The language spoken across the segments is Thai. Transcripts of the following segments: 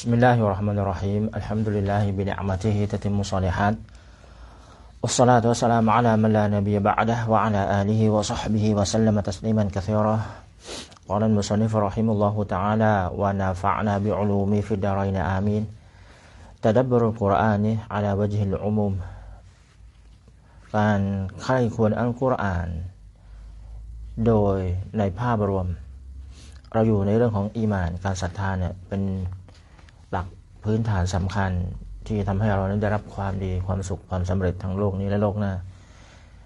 بسم الله الرحمن الرحيم الحمد لله بنعمته تتم الصالحات والصلاة والسلام على من لا نبي بعده وعلى آله وصحبه وسلم تسليما كثيرا قال المصنف رحمه الله تعالى ونفعنا بعلومه في الدارين آمين تدبر القرآن على وجه العموم การใคร่ควรอัลกุรอาน โดยในภาพรวม เราอยู่ในเรื่องของอีมานการศรัทธาเนี่ยเป็นหลัก พื้นฐานสำคัญที่ทำให้เรานั้นได้รับความดีความสุขความสำเร็จทั้งโลกนี้และโลกหน้า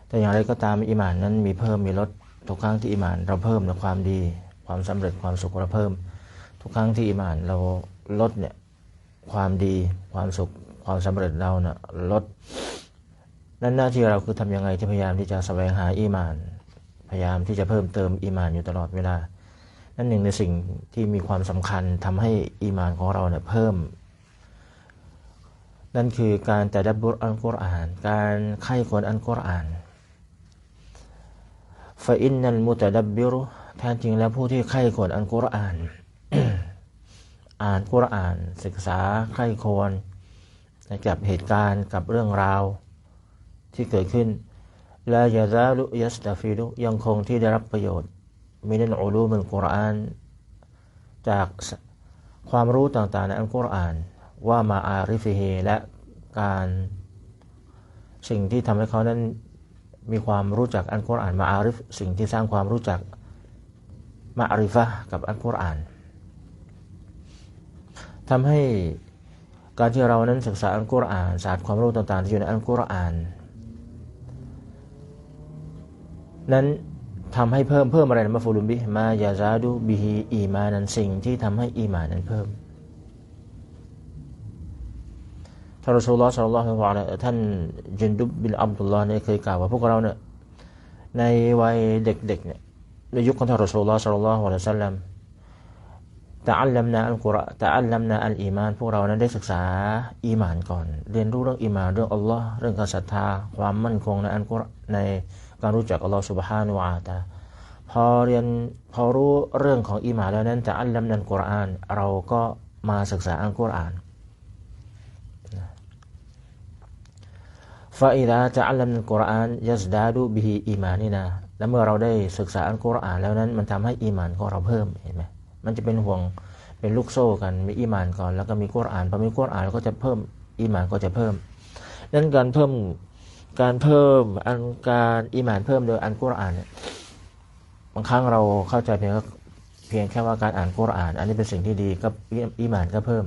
แต่อย่างไรก็ตามอีมานนั้นมีเพิ่มมีลดทุกครั้งที่อีมานเราเพิ่มในความดี ความสำเร็จความสุขเราเพิ่ม ทุกครั้งที่อีมานเราลดเนี่ยความดีความสุขความสำเร็จเราเนี่ยลดนั่นหน้าที่เราคือทำยังไงที่พยายามที่จะแสวงหาอีมาน พยายามที่จะเพิ่มเติมอีมานอยู่ตลอดเวลา นั่นหนึ่งในสิ่งที่มีความสำคัญทำให้อีมานของเราเนี่ยเพิ่ม นั่นคือการแต่ดับบุรอัลกุรอาน การไข้ควรอัลกุรอานฟาอินนัลมุตดับบิรุแท้จริงแล้วผู้ที่ไข้ควรอัลกุรอาน อ่านกุรอาน ศึกษาไข้ควรกับเหตุการณ์กับเรื่องราวที่เกิดขึ้นลายาซาลุยัสตาฟิลุยังคงที่ได้รับประโยชน์มินันอูลูมันกุรอาน จากความรู้ต่างๆในอัลกุรอาน ว่ามาอาริฟิเฮและการสิ่งที่ทำให้เขานั้นมีความรู้จักอัลกุรอานมาอาริฟสิ่งที่สร้างความรู้จักมาอาริฟะกับอัลกุรอานทำให้การที่เรานั้นศึกษาอัลกุรอานศาสตร์ความรู้ต่างๆที่อยู่ในอัลกุรอาน นั้นทำให้เพิ่มเพิ่มอะไรนะมาฟูลุมบิมายาซาดูบิฮีอีมานั้นสิ่งที่ทำให้อีมานั้นเพิ่ม ท่านรอสูลลอฮ์สัลลัลลอฮุอะลัยฮิท่านจินดุบบินอับดุลลอฮ์เนี่ยเคยกล่าวว่าพวกเราเนี่ยในวัยเด็กๆเนี่ยในยุคของท่านรอสูลลอฮ์สัลลัลลอฮุอะลัยฮิสัลลัมแต่อัลลัมนาอัลกุรอแต่อัลลัมนาอัลอีมาน พวกเรานั้นได้ศึกษาอีมานก่อน เรียนรู้เรื่องอีมานเรื่องอัลลอฮ์เรื่องการศรัทธา ความมั่นคงในอัลกุรในการรู้จักอัลลอฮฺสุบฮานุวาตาพอเรียนพอรู้เรื่องของอิมานแล้วนั้นจะอัลลัมนันกุรอาน เราก็มาศึกษาอัลกุรอาน ฟาอิดาจะอัลลัมนันกุรอานยัสดาดูบิฮีอีมานี่นะและเมื่อเราได้ศึกษาอัลกุรอานแล้วนั้นมันทำให้อีมานของเราเพิ่มเห็นไหมมันจะเป็นห่วงเป็นลูกโซ่กันมีอีมานก่อน แล้วก็มีกุรอานพอมีกุรอานก็จะเพิ่มอีมานก็จะเพิ่มนั้นการเพิ่มการเพิ่มอันการอิมานเพิ่มโดยอันกุรอานเนี่ยบางครั้งเราเข้าใจเพียงเพียงแค่ว่าการอ่านกุรอาน อันนี้เป็นสิ่งที่ดีก็อิมานก็เพิ่ม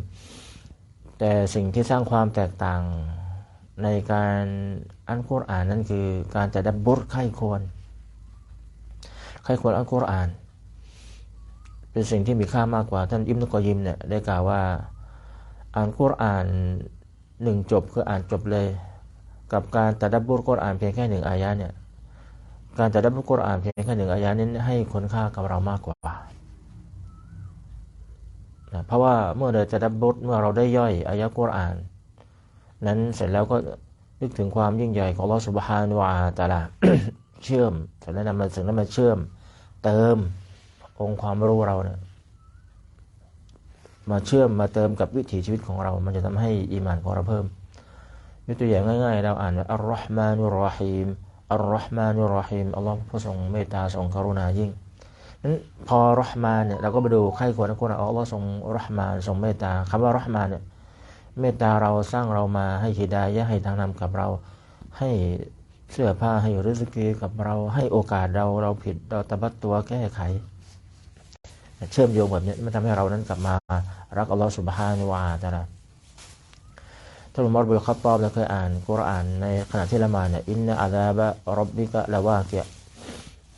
แต่สิ่งที่สร้างความแตกต่าง ในการอันกุรอานนั่นคือการจะดับบุรไข้ควรไข้ควรอันกุรอาน เป็นสิ่งที่มีค่ามากกว่าท่านอิมนุกอยิมเนี่ยได้กล่าวว่าอ่านกุรอานหนึ่งจบคืออ่านจบเลย กับการตัดับบุรกุรอานเพียงแค่หนึ่งอายะเนี่ยการตัดับบุรกุรอานเพียงแค่หนึ่งอายะนี้ให้คุณค่ากับเรามากกว่านะเพราะว่าเมื่อเราจะดับบุรเมื่อเราได้ย่อยอายะกุรอาน นั้นเสร็จแล้วก็นึกถึงความยิ่งใหญ่ของลอสุบฮานวาตาลาเชื่อมเสร็จแล้วนำมาถึงนั้นมาเชื่อม เติมองค์ความรู้เราเนี่ยมาเชื่อมมาเติมกับวิถีชีวิตของเรา มันจะทำให้อีมานของเราเพิ่มยกตัวอย่างง่ายๆ เราอ่านว่าอัลลอฮ์มานุรอฮีมอัลลอฮ์มานุรอฮีมอัลลอฮ์ผู้ทรงเมตตาทรงกรุณายิ่งนั้นพอรอฮ์มาเนี่ยเราก็ไปดูใครควรนะคนอัลลอฮ์ทรงรอฮ์มานทรงเมตตาคำว่ารอฮ์มาเนี่ย เมตตาเราสร้างเรามาให้ฮิดายะให้ทางนำกับเรา ให้เสื้อผ้าให้ริสกีกับเรา ให้โอกาสเราเราผิดเราตะบัดตัวแก้ไข เชื่อมโยงแบบนี้มันทำให้เรานั้นกลับมา รักอัลลอฮ์สุบฮานุวาตาลาท่านอุมารบุลคัตตอบเราเคยอ่านกุรอานในขณะที่ละมาเนี่ยอินนะอาดาบะรับบิกะละวาเกีย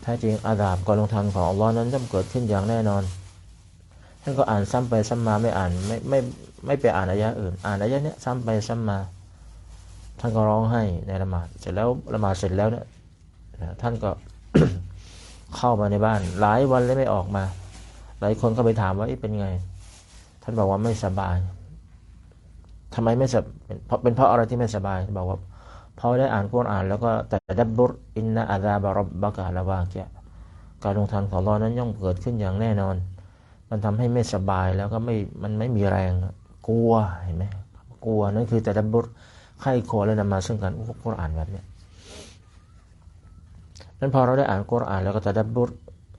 แท้จริงอาดาบการลงทันของอัลลอฮ์นั้นจะเกิดขึ้นอย่างแน่นอน ท่านก็อ่านซ้ำไปซ้ำมาไม่อ่านไม่ไม่ไม่ไปอ่านอายะอื่น อ่านอายะเนี้ยซ้ำไปซ้ำมา ท่านก็ร้องให้ในละหมาดเสร็จแล้วละหมาดเสร็จแล้วเนี่ยท่านก็เข้ามาในบ้าน หลายวันเลยไม่ออกมา หลายคนก็ไปถามว่าเป็นไง ท่านบอกว่าไม่สบายทำไมไม่สบเพราะเป็นเพราะอะไรที่ไม่สบายบอกว่าพอได้อ่านกุรอาน แล้วก็แต่ดับบุรอินนาอาซาบารบบกาละวาเกะการลงทันของเรานั้นย่อมเกิดขึ้นอย่างแน่นอน มันทำให้ไม่สบายแล้วก็ไม่มันไม่มีแรงกลัวเห็นไหมกลัวนั่นคือแต่ดับบุรไข้โคและนำมาซึ่งการกุรอ่านแบบนี้นั้นพอเราได้อ่านกุรอานแล้วก็จะดับบุร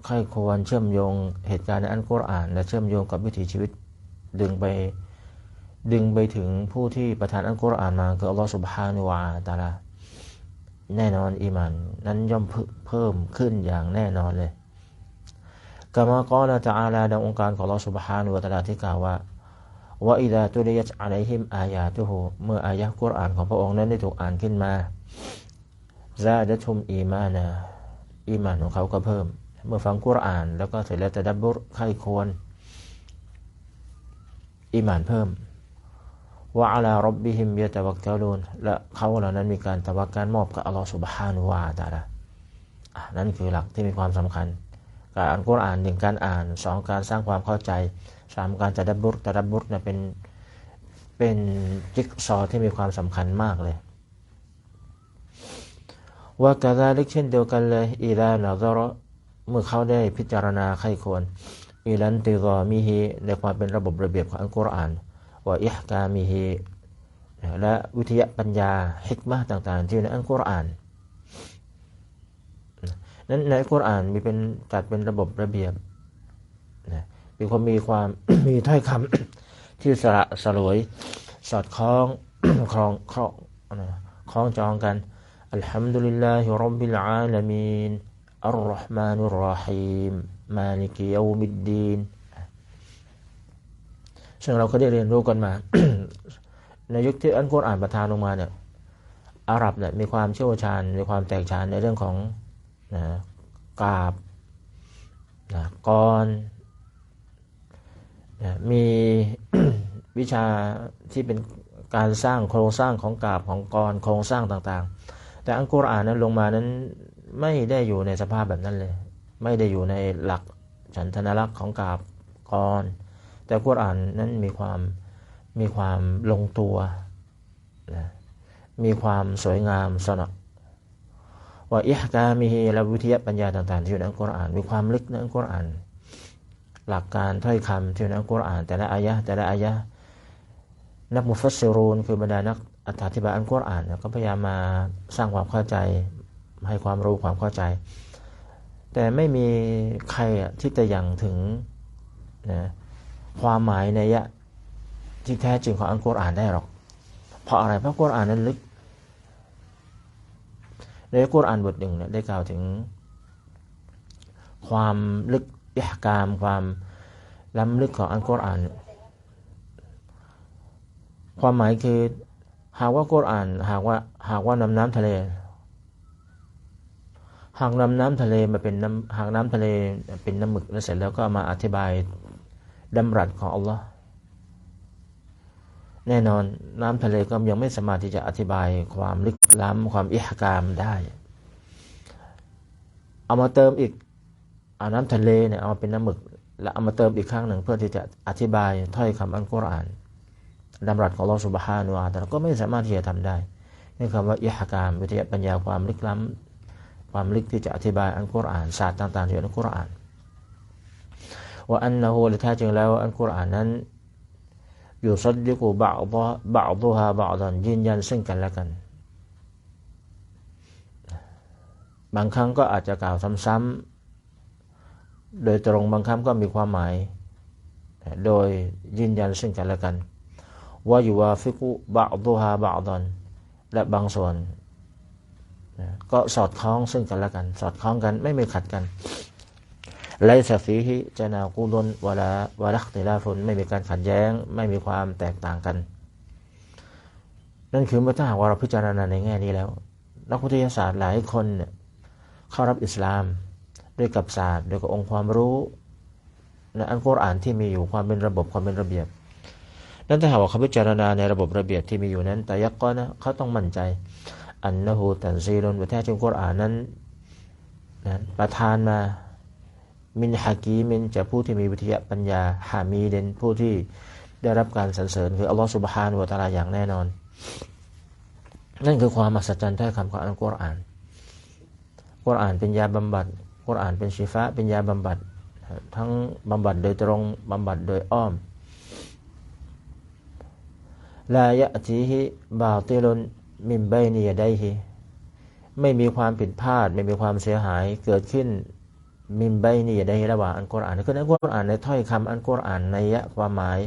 ไข้ควรเชื่อมโยงเหตุการณ์ในอันกุรอาน และเชื่อมโยงกับวิถีชีวิต ดึงไปดึงไปถึงผู้ที่ประทานอัลกุรอานมาคืออัลลอฮฺสุบฮานุวาตาลาแน่นอนอีมันนั้นย่อมเพิ่มขึ้นอย่างแน่นอนเลย กามากอลจะอาลาดังองค์การของอัลลอฮฺสุบฮานุวตาลาที่กล่าวว่าว่าอิดาตุลียะอะลัยฮิมอายาตุฮูเมื่ออายะกุรอานของพระองค์นั้นได้ถูกอ่านขึ้นมาซาดะทุมอีมานะอีมานของเขาก็เพิ่ม เมื่อฟังกุรอาน แล้วก็เสร็จแล้วจะดับบุรไข้ควรอีมานเพิ่มว่าอัลารับบิฮิมยะตะวักกาลูนและเขาเหล่านั้นมีการตะวักการมอบกับอัลลอฮฺสุบฮานุวาตาละนั่นคือหลักที่มีความสำคัญ การอ่านกุรอานหนึ่งการอ่านสองการสร้างความเข้าใจสามการจะดับบุรตะดับบุรเนี่ยเป็นเป็นจิ๊กซอที่มีความสำคัญมากเลยว่ากาซาลิกเช่นเดียวกันเลยอีลานาซารเมื่อเขาได้พิจารณาไข้ควรอีลันติรอมีฮีในความเป็นระบบระเบียบของอัลกุรอานว่าอิฮกามีฮีและวิทยาปัญญาฮิกมาต่างๆ ที่ในอัลกุรอาน นั้นในกุรอานมีเป็นจัดเป็นระบบระเบียบมีความมีความมีถ้อยคำที่สระสลวยสอดคล้องคล้องคล้องคล้องจองกันอัลฮัมดุลิลลาฮิรับบิลอาลามีนอัลลอฮ์มานุรราฮีมมาลิกิยามิดดีนซึ่งเราก็ได้เรียนรู้กันมา ในยุคที่อันกุรอานประทานลงมาเนี่ยอาหรับเนี่ยมีความเชี่ยวชาญมีความแตกฉานในเรื่องของ นะกาบนะกรนะมีวิชาที่เป็นการสร้างโครงสร้างของกาบของกรโครงสร้างต่างๆ แต่อันกุรอานนั้นลงมานั้นไม่ได้อยู่ในสภาพแบบนั้นเลย ไม่ได้อยู่ในหลักฉันทนลักษณ์ของกาบกร แต่กุรอานนั้นมีความมีความลงตัวนะมีความสวยงามสนอ ว่าอิฮกามีและวิทยาปัญญาต่างๆ ที่อยู่ในอังกุรอาน มีความลึกในอังกุรอาน หลักการถ้อยคำที่อยู่ในอังกุรอาน แต่ละอายะแต่ละอายะนักมุฟัสซิรูนคือบรรดานักอธิบายอัลกุรอานก็พยายามมาสร้างความเข้าใจให้ความรู้ความเข้าใจ แต่ไม่มีใครที่จะยังถึงนะความหมายในยะที่แท้จริงของอัลกุรอานได้หรอก เพราะอะไรเพราะอังกุรอานนั้นลึก ในกุรอานบทหนึ่งเนี่ยได้กล่าวถึง ความลึกอิหกาม ความล้ำลึกของอัลกุรอาน ความหมายคือ หากว่ากุรอาน หากว่าหากว่านำน้ำทะเล หากนำน้ำทะเลมาเป็นน้ำหากน้ำทะเลเป็นน้ำหมึกแล้วเสร็จแล้วก็มาอธิบายดำรัสของอัลลอฮ์ แน่นอนน้ำทะเลก็ยังไม่สามารถที่จะอธิบายความลึกล้ำความอิหกามได้ เอามาเติมอีกเอาน้ำทะเลเนี่ยเอามาเป็นน้ำหมึก แล้วเอามาเติมอีกครั้งหนึ่งเพื่อที่จะอธิบายถ้อยคำอัลกุรอานดำรัสของลอสุบฮานุอาแต่ก็ไม่สามารถที่จะทำได้นี่คำว่าอิหกามวิทยาปัญญาความลึกล้ำความลึกที่จะอธิบายอัลกุรอานศาสตร์ต่างๆที่อยู่ในอัลกุรอานว่าอันนะฮูและแท้จริงแล้วอันกุรอานนั้น อยู่ซัดดิกูบาบะบาดุฮาบาดอนยืนยันซึ่งกันและกัน บางครั้งก็อาจจะกล่าวซ้ำๆโดยตรงบางครั้งก็มีความหมาย โดยยืนยันซึ่งกันและกันว่าอยู่ว่าฟิกุบาดุฮาบาดอนและบางส่วน ก็สอดคล้องซึ่งกันและกัน สอดคล้องกันไม่มีขัดกัน ไลซาฟีฮิจะนากูลนวลาวลักติลาฟนไม่มีการขัดแย้ง ไม่มีความแตกต่างกัน นั่นคือเมื่อถ้าหากว่าเราพิจารณาในแง่นี้แล้ว นักวิทยาศาสตร์หลายคนเนี่ยเข้ารับอิสลาม ด้วยกับศาสตร์ด้วยกับองค์ความรู้ในอันกุรอานที่มีอยู่ความเป็นระบบความเป็นระเบียบ นั่นถ้าหากว่าเขาพิจารณาในระบบระเบียบที่มีอยู่นั้น แต่ยักก็นะเขาต้องมั่นใจ อันนะฮูตันซีลนว่าแท้จงกุรอานนั้นนั้นประทานมา มินฮากีมินจะผู้ที่มีวิทยาปัญญาฮามีเดนผู้ที่ได้รับการสรรเสริญคืออัลลอฮฺสุบฮานุวะตาลาอย่างแน่นอน นั่นคือความมหัศจรรย์ท้อยคำของอัลกุรอานกุรอานเป็นยาบำบัดกุรอานเป็นชีฟะเป็นยาบำบัด ทั้งบำบัดโดยตรงบำบัดโดยอ้อมลายะตีฮิบาติลนมิมไบนียได้ฮิไม่มีความผิดพลาด ไม่มีความเสียหายเกิดขึ้น มิมไบนียไดฮิระหว่างอันกุรอานคือในกุรอานในถ้อยคำอันกุรอานในยะความหมาย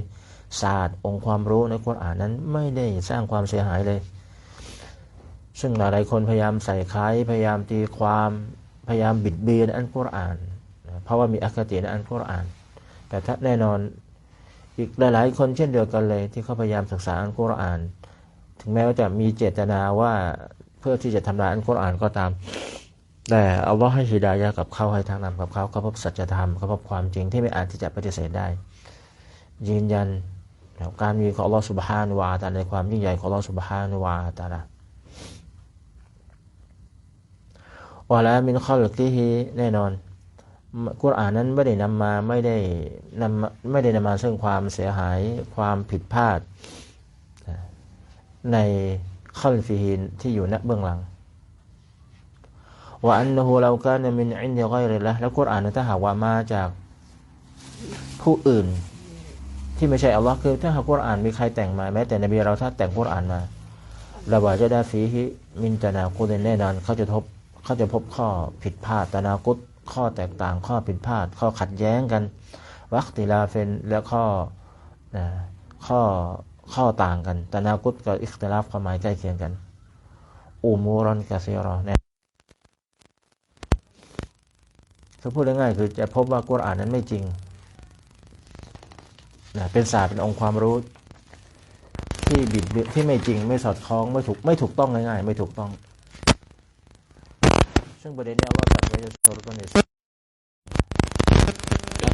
ศาสตร์องค์ความรู้ในกุรอานนั้นไม่ได้สร้างความเสียหายเลย ซึ่งหลายๆคนพยายามใส่คล้ายพยายามตีความพยายามบิดเบือนอันกุรอานเพราะว่ามีอคติในอันกุรอาน แต่ถ้าแน่นอนอีกหลายๆ คนเช่นเดียวกันเลย ที่เขาพยายามศึกษาอันกุรอาน ถึงแม้ว่าจะมีเจตนาว่าเพื่อที่จะทำลายอันกุรอานก็ตาม แต่อัลลอฮ์ให้ฮิดายะกับเขาให้ทางนำกับเขาเขาพบสัจธรรมเขาพบความจริงที่ไม่อาจที่จะปฏิเสธได้ ยืนยันการมีของอัลลอฮ์สุบฮานุวาตาในความยิ่งใหญ่ของอัลลอฮ์สุบฮานุวาตาละวะลามินข้อลกิฮีแน่นอนกุรอานนั้นไม่ได้นำมาไม่ได้นำไม่ได้นำมาซึ่งความเสียหายความผิดพลาด ในข้อลฟิฮินที่อยู่ณเบื้องหลัง ว่าอันนูเราก็นมินอินเดียก็เลยละแล้วกุรอานถ้าหากว่ามาจากผู้อื่น ที่ไม่ใช่อัลลอฮ์คือถ้าหากกุรอานมีใครแต่งมาแม้แต่นบีเราถ้าแต่งกุรอานมาราบอกจะได้ฟีฮิมินตนาคุดแน่นอนเขาจะพบเขาจะพบข้อผิดพลาดตนาคุดข้อแตกต่างข้อผิดพลาด ข้อขัดแย้งกัน วัคติลาเฟนและข้อนะข้อข้อต่างกันตนาคุตกับอิคติลาฟความหมายใกล้เคียงกันอูมูรอนกาเซรอเนี่ ยคือพูดง่ายๆคือจะพบว่ากุรอานนั้นไม่จริงนะเป็นศาสตร์เป็นองค์ความรู้ที่บิดที่ไม่จริงไม่สอดคล้องไม่ถูกไม่ถูกต้องง่ายๆ ไม่ถูกต้อง ซึ่งประเด็นนี้เราตัดไว้ในสุรตัวนี้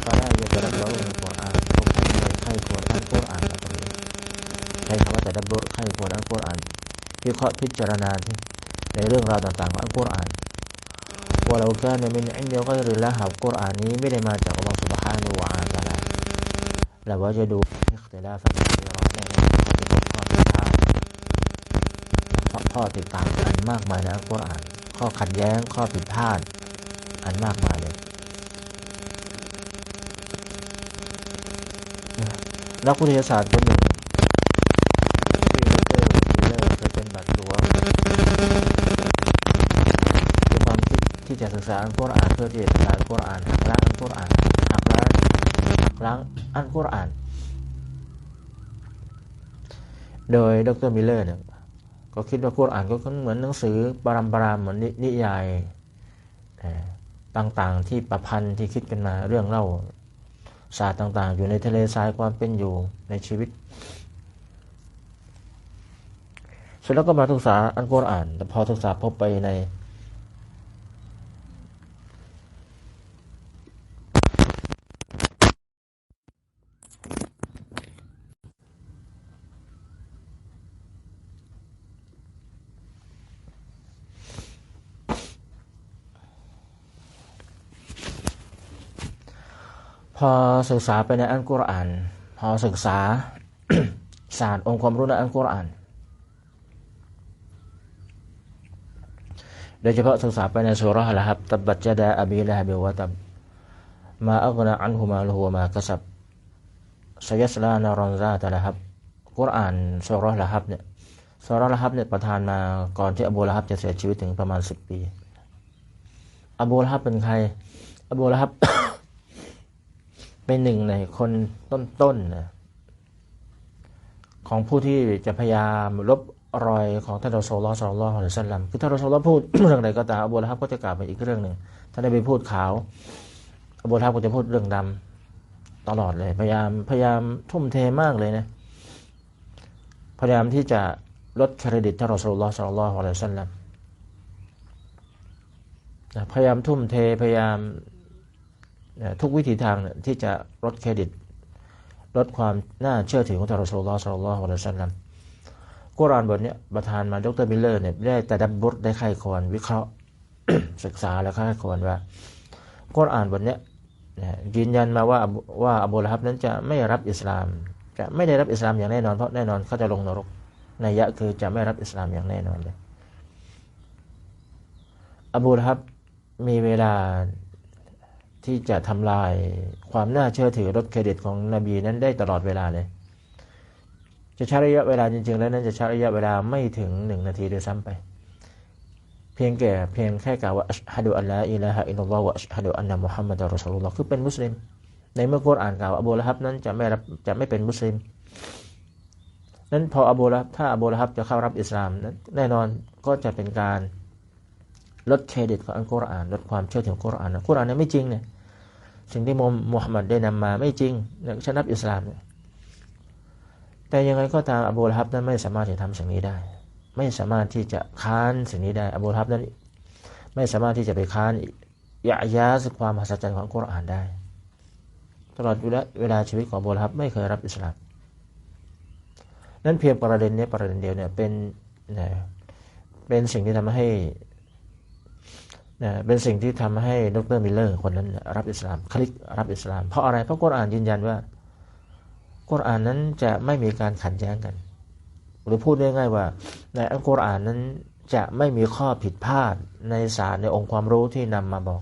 ตอนแรกจะรับรู้ในกุรอานพวกท่านเลยใครควรอ่านกุรอานตรงนี้ใช้คำว่าแต่ดับบรใครควรอ่านกุรอานวิเคราะห์พิจารณาในเรื่องราวต่างๆของอัลกุรอาน ว่าเราแค่ในมินอินเดียก็หรือละหากุรอานนี้ไม่ได้มาจากอัลลอฮฺ سبحانه และ تعالى เราว่าจะดูอิคติลาฟันที่เราแน่นอนเขาจะพบข้อผิดพลาดข้อติดตามกันมากมายในอัลกุรอาน ข้อขัดแย้งข้อผิดพลาดอันมากมายเลยนักวิทยาศาสตร์คนหนึ่งที่เลเตอร์เลอร์เคยเป็นบัตรหลวงมีความคิด ที่จะศึกษาอัลกุรอานเพื่อที่จะศึกษาอัลกุรอานหักล้างอัลกุรอานหักล้างหักล้างอัลกุรอาน โดยดรมิลเลอร์เนี่ยก็คิดว่ากุรอานก็เหมือนหนังสือปรามปรามเหมือนนิยายต่างๆ ที่ประพันธ์ที่คิดกันมาเรื่องเล่าศาสตร์ต่างๆ อยู่ในทะเลทรายความเป็นอยู่ในชีวิตเสร็จแล้วก็มาศึกษาอันกุรอาน แต่พอศึกษาพบไปใน พอศึกษาไปในอัลกุรอาน พอศึกษาศาสตร์องค์ความรู้ในอัลกุรอาน โดยเฉพาะศึกษาไปในสุรละครับตับบัจดาอบีละฮบิวะตับมาอักนาอันฮุมาลหัวมากษับสยัสลานารอนซาตะละครับกุรอานสุรละครับเนี่ยสุรละครับเนี่ยประทานมาก่อนที่อบูละฮับจะเสียชีวิตถึงประมาณสิบปี อบูละฮับเป็นใคร อบูละฮับ เป็นหนึ่งในคนต้นๆนะของผู้ที่จะพยายามลบรอยของท่านรอซูลลอฮ์สัลลัลลอฮุอะลัยฮิสซาลลัมคือท่านรอซูลลอฮ์พูดเรื่องใดก็ตามอบูละฮับก็จะกล่าวไปอีกเรื่องหนึ่งท่านได้ไปพูดขาวอบูละฮับก็จะพูดเรื่องดำตลอดเลย พยายามพยายามทุ่มเทมากเลยนะพยายามที่จะลดเครดิตท่านรอซูลลอฮ์สัลลัลลอฮุอะลัยฮิสซาลลัมพยายามทุ่มเทพยายาม ทุกวิธีทางที่จะลดเครดิต ลดความน่าเชื่อถือของทารสุลลอฮ์สัลลัลลอฮุอะลัยฮิสซาลลัมกุรานบทนี้ประธานมาดรมิลเลอร์เนี่ยได้แต่ดับบุตได้ไข้ควรวิเคราะห์ศึกษาและไข้ควรว่ากุรานบทนี้ยืนยันมาว่าว่าอับูละฮับนั้นจะไม่รับอิสลาม จะไม่ได้รับอิสลามอย่างแน่นอนเพราะแน่นอนเขาจะลงนรกในยะคือจะไม่รับอิสลามอย่างแน่นอนเลยอบูละฮับมีเวลา ที่จะทำลายความน่าเชื่อถือลดเครดิตของนบีนั้นได้ตลอดเวลาเลย จะใช้ระยะเวลาจริง ๆ แล้วนั้นจะใช้ระยะเวลาไม่ถึงหนึ่งนาทีโดยซ้ำไป เพียงแก่เพียงแค่กล่าวว่าอัชฮะดุอัลลอฮ์อิลาฮะอิลลัลลอฮ์วะอัชฮะดุอันนะมุฮัมมัดอัลลอฮ์คือเป็นมุสลิม ในเมื่อกุรอานกล่าวอบูละฮับนั้นจะไม่รับจะไม่เป็นมุสลิม นั้นพออบูละถ้าอบูละฮับจะเข้ารับอิสลามนั้นแน่นอนก็จะเป็นการ ลดเครดิตของอัลกุรอานลดความเชื่อถือกุรอานกุรอานนั้นไม่จริงเนี่ยสิ่งที่มุฮัมมัดได้นำมาไม่จริงเนี่ยฉันรับอิสลามเนี่ยแต่ยังไงก็ตามอบูละฮับนั้นไม่สามารถที่จะทำสิ่งนี้ได้ ไม่สามารถที่จะค้านสิ่งนี้ได้อบูละฮับนั้น ไม่สามารถที่จะไปค้านยะยาสความมหัศจรรย์ของกุรอานได้ ตลอดเวลาเวลาชีวิตของอบูละฮับไม่เคยรับอิสลามนั่นเพียงประเด็นนี้ประเด็นเดียวเนี่ยเป็นเป็นสิ่งที่ทำให้ นะเป็นสิ่งที่ทำให้ดรมิลเลอร์คนนั้นรับอิสลามคลิกรับอิสลาม เพราะอะไรเพราะกุรอานยืนยันว่ากุรอานนั้นจะไม่มีการขัดแย้งกัน หรือพูดง่ายๆว่า ในอัลกุรอานนั้นจะไม่มีข้อผิดพลาดในศารในองค์ความรู้ที่นำมาบอก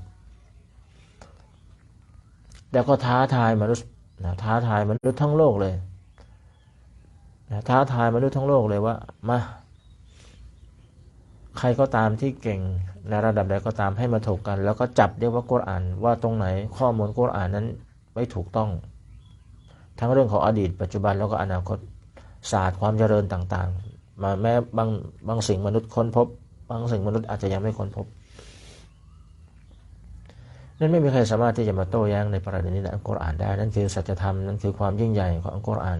แล้วก็ท้าทายมนุษย์นะท้าทายมนุษย์ทั้งโลกเลยนะท้าทายมนุษย์ทั้งโลกเลยว่า มา ใครก็ตามที่เก่งในระดับใดก็ตามให้มาถกกัน แล้วก็จับเรียกว่ากุรอานว่าตรงไหนข้อมูลกุรอานนั้นไม่ถูกต้อง ทั้งเรื่องของอดีต ปัจจุบันแล้วก็อนาคตศาสตร์ความเจริญต่างๆ มาแม้บางบางสิ่งมนุษย์ค้นพบ บางสิ่งมนุษย์อาจจะยังไม่ค้นพบนั่นไม่มีใครสามารถที่จะมาโต้แย้งในประเด็นนี้ในอัลกุรอานได้นั่นคือสัจธรรมนั่นคือความยิ่งใหญ่ของอัลกุรอาน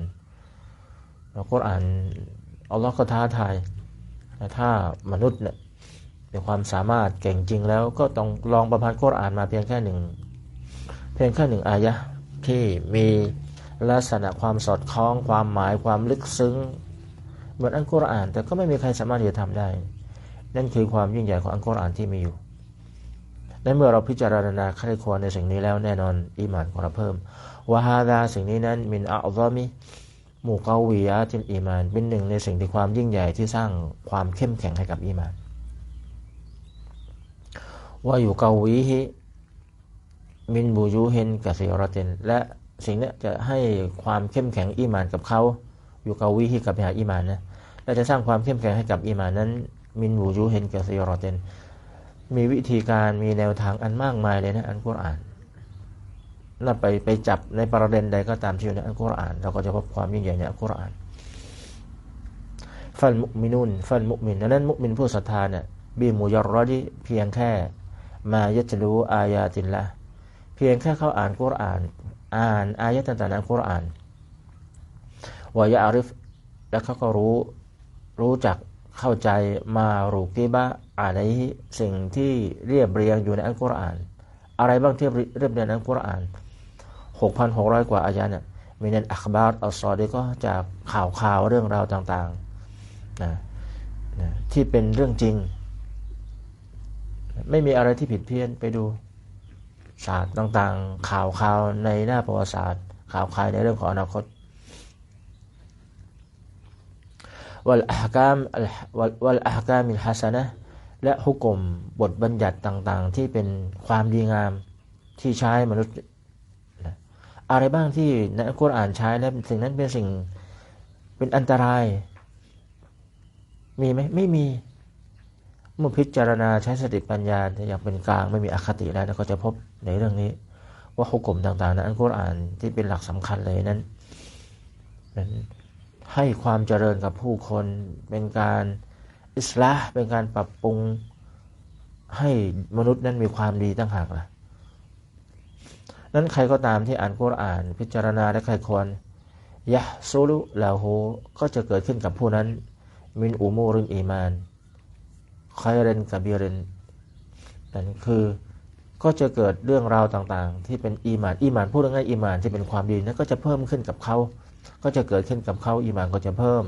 อัลกุรอานอัลลอฮ์ก็ท้าทาย ถ้ามนุษย์เนี่ยมีความสามารถเก่งจริงแล้ว ก็ต้องลองประพันธ์กุรอานมาเพียงแค่หนึ่งเพียงแค่หนึ่งอายะที่มีลักษณะความสอดคล้อง ความหมายความลึกซึ้งเหมือนอัลกุรอาน แต่ก็ไม่มีใครสามารถที่จะทำได้ นั่นคือความยิ่งใหญ่ของอัลกุรอานที่มีอยู่และเมื่อเราพิจารณาใครควรในสิ่งนี้แล้วแน่นอนอิมานของเราเพิ่มวาฮาดาสิ่งนี้นั้นมินอัลลอมิ หมู่เกาวียะจินอีมาน เป็นหนึ่งในสิ่งที่ความยิ่งใหญ่ที่สร้างความเข้มแข็งให้กับอีมาน ว่าอยู่เกาวีฮิมินบูยูเฮนกับเซีรเตนและสิ่งนี้จะให้ความเข้มแข็งอีมานกับเขาอยู่เกาวีฮิกับหาอีมานนะและจะสร้างความเข้มแข็งให้กับอีมานนั้น มินบูยูเฮนกับเซีรเตนมีวิธีการมีแนวทางอันมากมายเลยนะอันกุรอาน น่าไปไปจับในประเด็นใดก็ตามที่อยู่ในอัลกุรอาน เราก็จะพบความยิ่งใหญ่ในอัลกุรอานฟันมุมินุนฟันมุมินดังนั้นมุมินผู้ศรัทธาเนี่ยบีมูยรอดีเพียงแค่มายัจรู้อายาตินละเพียงแค่เขาอ่านกุรอาน อ่านอายะต่างๆในอันกุรอานวายาอาริฟแล้วเขาก็รู้รู้จักเข้าใจมารูกิบะอะไรสิ่งที่เรียบเรียงอยู่ในอัลกุรอาน อะไรบ้างที่เรียบเรียงในอัลกุรอาน 6,600 กว่าอายะเนี่ยมีในอัคบาร์อัลซอดีก็จากข่าวข่าวเรื่องราวต่างๆนะนะที่เป็นเรื่องจริง ไม่มีอะไรที่ผิดเพี้ยนไปดูศาสตร์ต่างๆ ข่าวข่าวในหน้าประวัติศาสตร์ ข่าวข่าวในเรื่องของอนาคตวัลอากามวัลอากามิลฮัสนะและฮุกกลมบทบัญญัติต่างๆ ที่เป็นความดีงามที่ใช้มนุษย์ อะไรบ้างที่ในอัลกุรอานใช้แล้วสิ่งนั้นเป็นสิ่งเป็นอันตราย มีไหมไม่มีเมื่อพิจารณาใช้สติปัญญาอย่างเป็นกลางไม่มีอคติแล้วก็จะพบในเรื่องนี้ ว่าหุกกลมต่างๆในอัลกุรอานที่เป็นหลักสำคัญเลยนั้นนั้นให้ความเจริญกับผู้คนเป็นการอิสลาเป็นการปรับปรุงให้มนุษย์นั้นมีความดีตั้งหากล่ะ นั้นใครก็ตามที่อ่านกุรอาน พิจารณาและใครควรยะซูลุลาหูก็จะเกิดขึ้นกับผู้นั้น มินอูมูรินอีมานคอยเรนกับเบียเรนนั่นคือก็จะเกิดเรื่องราวต่างๆ ที่เป็นอีมานอีมานพูดง่ายอีมานที่เป็นความดีนั้นก็จะเพิ่มขึ้นกับเขา ก็จะเกิดขึ้นกับเขาอีมานก็จะเพิ่ม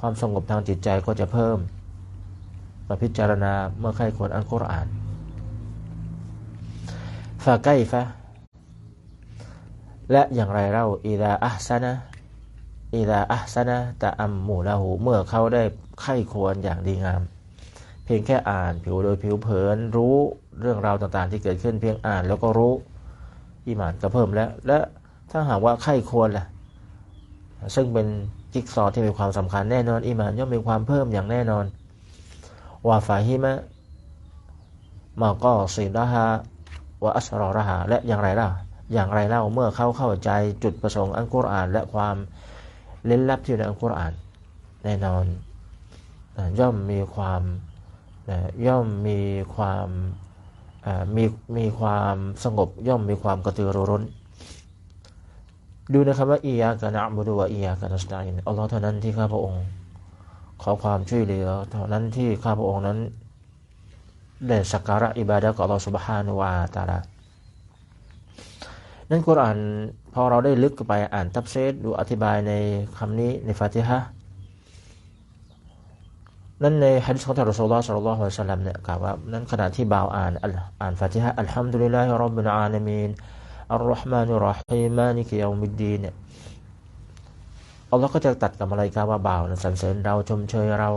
ความสงบทางจิตใจก็จะเพิ่มมาพิจารณาเมื่อใครควรอ่านกุรอานฟาไกฟะ และอย่างไรเล่าอิดาอัสนะอิดาอัสนะตะอัมมูลาหูเมื่อเขาได้ไข้ควรอย่างดีงาม เพียงแค่อ่านผิวโดยผิวเผินรู้เรื่องราวต่างๆ ที่เกิดขึ้นเพียงอ่านแล้วก็รู้อิมานก็เพิ่มแล้ว และถ้าหากว่าไข้ควรล่ะซึ่งเป็นจิ๊กซอที่มีความสำคัญแน่นอนอิมานย่อมมีความเพิ่มอย่างแน่นอนวาฟาฮิมะมาก็สิละฮะวะอัสรอระฮะและอย่างไรล่ะ อย่างไรเล่าเมื่อเขาเข้าใจจุดประสงค์อันกุรอาน และความเล้นลับที่อยู่ในอันกุรอาน แน่นอนย่อมมีความย่อมมีความมีมีความสงบย่อมมีความกระตือรือร้น ดูนะครับว่าอียากะนะบุดุวะอียากะนัสตันอัลลอฮ์เท่านั้นที่ข้าพระองค์ ขอความช่วยเหลือ เท่านั้นที่ข้าพระองค์นั้นได้สักการะอิบาดะกับอัลลอฮ์ سبحانه และ تعالى นั่นกุรอานพอเราได้ลึกไปอ่านตับเซตดูอธิบายในคำนี้ในฟาติฮะนั้นในฮะดิษของท่านรอสูลลอฮ์สัลลัลลอฮุอะลัยฮิสลลัมเนี่ยกล่าวว่านั้นขณะที่บ่าวอ่านอ่านฟาติฮะอัลฮัมดุลิลลาฮิร็อบบิลอาลามีนอัลลอฮ์มานุรอฮิมานิกิยามิดดีเนี่ยอัลลอฮ์ก็จะตัดกับอะไรกาว่าบ่าวสรรเสริญเราชมเชยเรา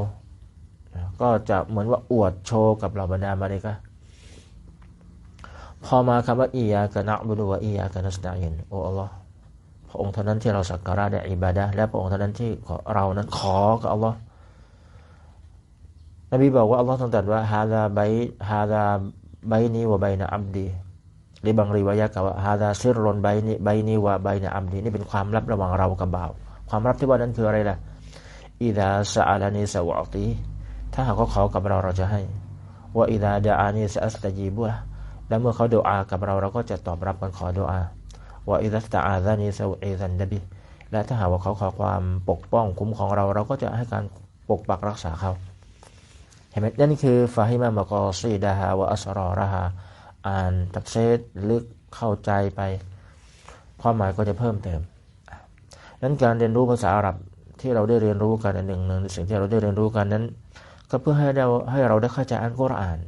ก็จะเหมือนว่าอวดโชว์กับเราบรรดามาเลยกะ พอมาคำว่าอียากะนะบุดุวะอียากะนัสตาอินโอ้อัลลอฮ์พระองค์เท่านั้นที่เราสักการะในอิบาดะและพระองค์เท่านั้นที่เรานั้นขอกับอัลลอฮ์นบีบอกว่าอัลลอฮ์ทรงตรัสว่าฮาดาไบฮาดาไบนีวะไบนะอับดีหรือบางรีวายะกล่าวว่าฮาดาซิรรอนไบนีไบนีวะไบนะอับดีนี่เป็นความลับระหว่างเรากับบ่าว ความลับที่ว่านั้นคืออะไรล่ะอิดาสะอาลานีสวะตีถ้าหากเขาขอกับเราเราจะให้ว่าอิดาดาอานีสอัสตจีบุละ และเมื่อเขาดูอากับเราเราก็จะตอบรับการขอดูอาว่าอิดัสตาอาซานีซาอิซันนบีและถ้าหากว่าเขาขอความปกป้องคุ้มของเรา เราก็จะให้การปกปักรักษาเขา เห็นไหมนั่นคือฟาฮิมามะกอซีดาฮาวะอัสรอราฮาอ่านตับเซตลึกเข้าใจไป ความหมายก็จะเพิ่มเติมนั้นการเรียนรู้ภาษาอาหรับที่เราได้เรียนรู้กันหนึ่งหนึ่งสิ่งที่เราได้เรียนรู้กันนั้น ก็เพื่อให้เราให้เราได้เข้าใจอันกุรอาน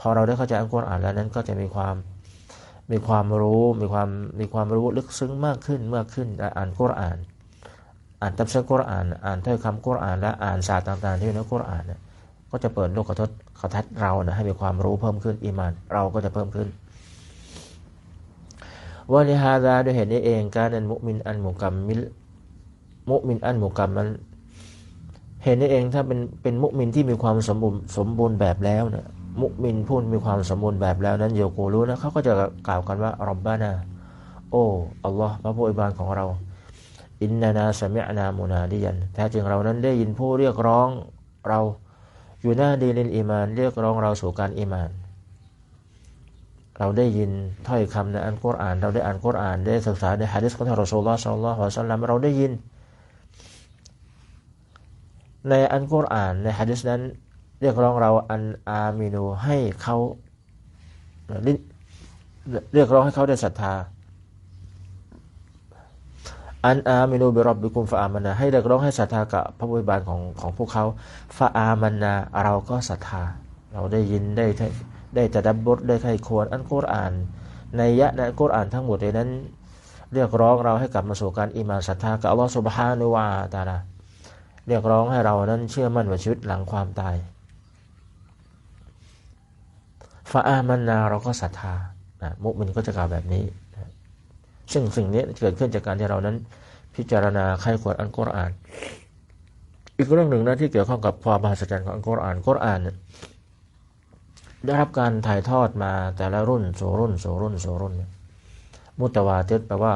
พอเราได้เข้าใจอัลกุรอานแล้วนั้นก็จะมีความมีความรู้มีความมีความรู้ลึกซึ้งมากขึ้นมากขึ้นอ่านกุรอาน อ่านตับซีกุรอาน อ่านถ้อยคำกุรอานและอ่านศาสตร์ต่างๆที่อยู่ในกุรอานเนี่ยก็จะเปิดโลกทัศน์ขทัศเรานะให้มีความรู้เพิ่มขึ้นอีมาน เราก็จะเพิ่มขึ้นว่าในฮาดาด้วยเหตุนี้เองการนันมุมินอันมุกัมมิลมุมินอันมุกัมมันเห็นนี้เองถ้าเป็นเป็นมุมินที่มีความสมบูรณ์สมบูรณ์แบบแล้วเนี่ย มุมินผู้มีความสมบูรณ์แบบแล้วนั้นโยกูรู้นะเขาก็จะกล่าวกันว่ารับบานาโอ้อัลลอฮ์พระผู้อวยบานของเรา อินนานาสมิอนามุนาดิยันแท้จริงเรานั้นได้ยินผู้เรียกร้องเราอยู่หน้าดีลินอิมาน เรียกร้องเราสู่การอิมาน เราได้ยินถ้อยคำในอันกุรอาน เราได้อ่านกุรอานได้ศึกษาในฮะดิษของท่านรอสูลลอฮ์สัลลัลลอฮุอะลัยฮิสัลลัมเราได้ยิน ในอันกุรอานในฮะดิษนั้น เรียกร้องเราอันอามินูให้เขาเรียกร้องให้เขาได้ศรัทธา อันอามินูบิรบบิคุมฟาอามานาให้เรียกร้องให้ศรัทธากับพระบุญบาลของของพวกเขาฟาอามานาเราก็ศรัทธา เราได้ยินได้ได้จะดับบทได้ใครควรอันกุรอ่านในยะในกุรอ่านทั้งหมดในนั้น เรียกร้องเราให้กลับมาสู่การอิมานศรัทธากับอัลลอฮฺสุบฮานุวาตาลาเรียกร้องให้เรานั้นเชื่อมั่นว่าชีวิตหลังความตายฟาอามันนาเราก็ศรัทธามุมินก็จะกล่าวแบบนี้ ซึ่งสิ่งนี้เกิดขึ้นจากการที่เรานั้น พิจารณาใครควรอันกุรอาน อีกเรื่องหนึ่งนะที่เกี่ยวข้องกับความมหัศจรรย์ของอันกุรอานกุรอานเนี่ยได้รับการถ่ายทอดมาแต่ละรุ่นสู่รุ่นสู่รุ่นสู่รุ่นมุตวาติแปลว่า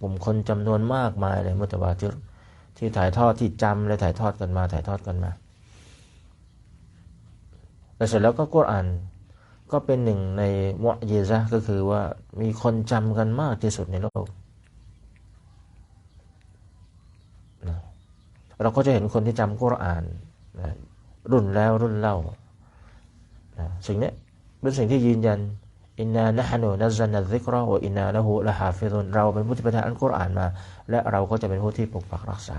กลุ่มคนจำนวนมากมายเลยมุตวาติที่ถ่ายทอดที่จำและถ่ายทอดกันมาถ่ายทอดกันมาแต่เสร็จแล้วก็กุรอาน ก็เป็นหนึ่งในมุอเยซะก็คือว่ามีคนจำกันมากที่สุดในโลก เราก็จะเห็นคนที่จำกุรอานรุ่นแล้วรุ่นเล่า สิ่งนี้เป็นสิ่งที่ยืนยันอินนานะฮานุนัซันนัซิกรอวอินนาละหูละฮาฟิรุนเราเป็นผู้ที่ประทานอัลกุรอานมา และเราก็จะเป็นผู้ที่ปกปักรักษา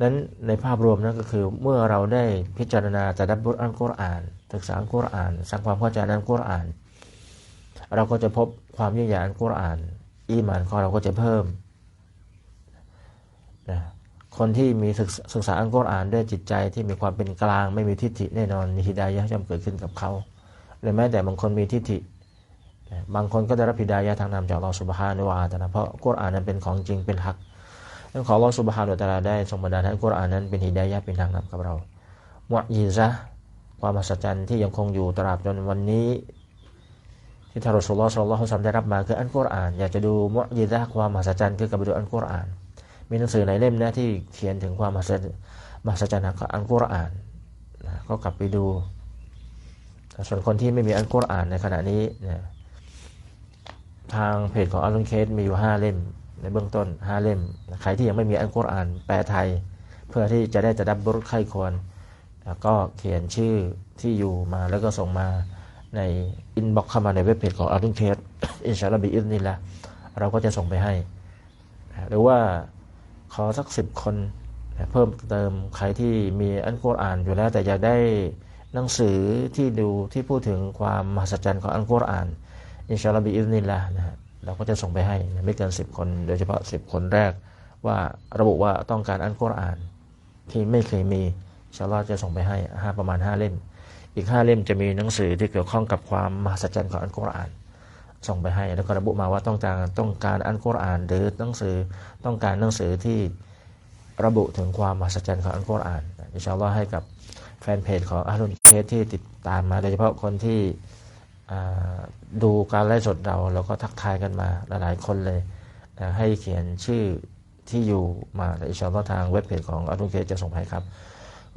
นั้นในภาพรวมนั้นก็คือเมื่อเราได้พิจารณาจะดับบทอัลกุรอาน ศึกษาอัลกุรอาน สร้างความเข้าใจอัลกุรอาน เราก็จะพบความยิ่งใหญ่อัลกุรอาน อีมานของเราก็จะเพิ่มนะคนที่มีศึกษาอัลกุรอานด้วยจิตใจที่มีความเป็นกลางไม่มีทิฏฐิแน่นอนฮิดายะจะเกิดขึ้นกับเขาหรือแม้แต่บางคนมีทิฏฐิ บางคนก็ได้รับฮิดายะทางนามจากอัลลอฮฺสุบฮานุวาตนะเพราะกุรอานนั้นเป็นของจริงเป็นหัก นั้นขอรอสุบฮานุตะลาได้ทรงบันดาลให้กุรอานนั้นเป็นฮิดายะเป็นทางนำกับเรามุอญิซะความมหัศจรรย์ที่ยังคงอยู่ตราบจนวันนี้ ที่ทารอสุลลอฮ์สุลลัลฮุซัมได้รับมาคืออันกุรอาน อยากจะดูมุอญิซะความมหัศจรรย์คือกับไปดูอันกุรอาน มีหนังสือหลายเล่มนะที่เขียนถึงความมหัศจรรย์ของอันกุรอานก็กลับไปดูส่วนคนที่ไม่มีอันกุรอานในขณะนี้นะทางเพจของอัลลุนเคสมีอยู่ห้าเล่ม ในเบื้องต้นห้าเล่ม ใครที่ยังไม่มีอันกุรอานแปลไทย เพื่อที่จะได้จะดับบุรุษไข้ควร ก็เขียนชื่อที่อยู่มาแล้วก็ส่งมาในอินบ็อกเข้ามาในเว็บเพจของอัลลุนเคสอินชาอัลลอฮ์บิอินนี่แหละเราก็จะส่งไปให้ หรือว่าขอสักสิบคนเพิ่มเติมใครที่มีอันกุรอานอยู่แล้ว แต่อยากได้หนังสือที่ดูที่พูดถึงความมหัศจรรย์ของอันกุรอาน อินชาอัลลอฮ์บิอินนี่แหละนะฮะ เราก็จะส่งไปให้ไม่เกินสิบคน โดยเฉพาะสิบคนแรก ว่าระบุว่าต้องการอันกุรอานที่ไม่เคยมีชาลอจะส่งไปให้ห้าประมาณห้าเล่ม อีกห้าเล่มจะมีหนังสือที่เกี่ยวข้องกับความมหัศจรรย์ของอันกุรอาน ส่งไปให้ แล้วก็ระบุมาว่าต้องการต้องการอันกุรอาน หรือหนังสือต้องการหนังสือที่ระบุถึงความมหัศจรรย์ของอันกุรอานอินชาลอให้กับแฟนเพจของอาลุนเคสที่ติดตามมาโดยเฉพาะคนที่ ดูการไล่สดเราแล้วก็ทักทายกันมาหลายๆคนเลย ให้เขียนชื่อที่อยู่มาในอิชาร์ทางเว็บเพจของอัลลอฮ์เกจะส่งให้ครับ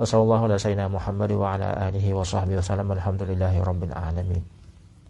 อัสลัลลอฮุอะลัยฮิวะซัลลัมุฮัมมัดวะอะลาอาลีฮิวะซอฮบิวะซัลลัมอัลฮัมดุลิลลาฮิรับบิลอาลามีน